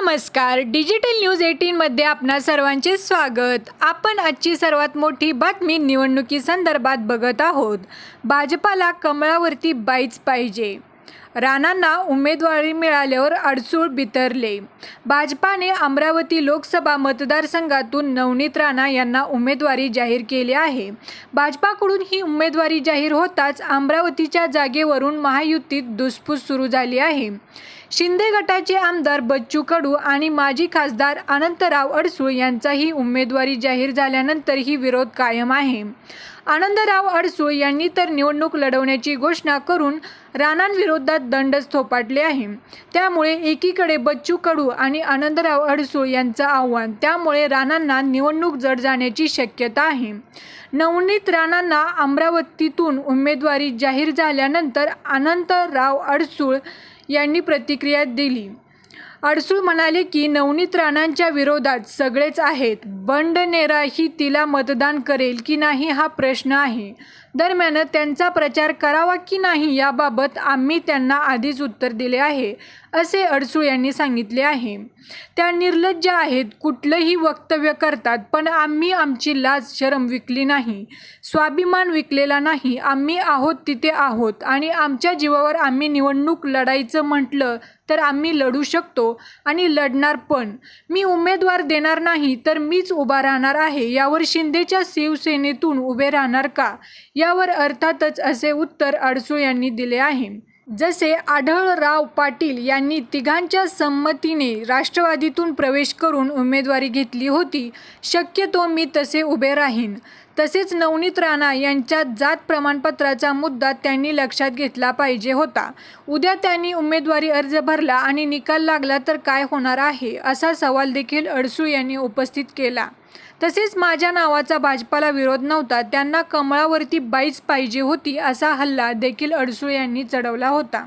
नमस्कार digital news एटीनमध्ये आपणा सर्वांचे स्वागत. आपण आजची सर्वात मोठी बातमी निवडणुकीसंदर्भात बघत आहोत. भाजपाला कमळावरती बाईच पाहिजे. राणांना उमेदवारी मिळाल्यावर अडसूळ बितरले. भाजपाने अमरावती लोकसभा मतदारसंघातून नवनीत राणा यांना उमेदवारी जाहीर केली आहे. भाजपाकडून ही उमेदवारी जाहीर होताच अमरावतीच्या जागेवरून महायुतीत दुसफूस सुरू झाली आहे. शिंदे गटाचे आमदार बच्चू कडू आणि माजी खासदार अनंतराव अडसूळ यांचाही उमेदवारी जाहीर झाल्यानंतरही विरोध कायम आहे. आनंदराव अडसूळ यांनी तर निवडणूक लढवण्याची घोषणा करून राणांविरोधात दंडच थोपाटले आहे. त्यामुळे एकीकडे बच्चू कडू आणि आनंदराव अडसूळ यांचं आव्हान. त्यामुळे राणांना निवडणूक जड जाण्याची शक्यता आहे. नवनीत राणांना अमरावतीतून उमेदवारी जाहीर झाल्यानंतर अनंतराव अडसूळ यांनी प्रतिक्रिया दिली. अडसूळ म्हणाले की नवनीत राणांच्या विरोधात सगळेच आहेत. बंडनेरा ही तिला मतदान करेल की नाही हा प्रश्न आहे. दरम्यान त्यांचा प्रचार करावा की नाही याबाबत आम्ही त्यांना आधीच उत्तर दिले आहे असे अडसूळ यांनी सांगितले आहे. त्या निर्लज्ज आहेत कुठलंही वक्तव्य करतात पण आम्ही आमची लाज शरम विकली नाही. स्वाभिमान विकलेला नाही. आम्ही आहोत तिथे आहोत आणि आमच्या जीवावर आम्ही निवडणूक लढायचं म्हटलं तर आम्ही लढू शकतो आणि लढणार पण. मी उमेदवार देणार नाही तर मीच उभा राहणार आहे. यावर शिंदेच्या शिवसेनेतून उभे राहणार का? यावर अर्थातच असे उत्तर अडसूळ यांनी दिले आहे. जसे आढळराव पाटील यांनी तिघांच्या संमतीने राष्ट्रवादीतून प्रवेश करून उमेदवारी घेतली होती शक्यतो मी तसे उभे राहीन. तसेच नवनीत राणा यांच्या जात प्रमाणपत्राचा मुद्दा त्यांनी लक्षात घेतला पाहिजे होता. उद्या त्यांनी उमेदवारी अर्ज भरला आणि निकाल लागला तर काय होणार आहे असा सवाल देखील अडसूळ यांनी उपस्थित केला. तसेच माझ्या नावाचा भाजपाला विरोध नव्हता. त्यांना कमळावरती बाईच पाहिजे होती असा हल्ला देखील अडसूळ यांनी चढवला होता.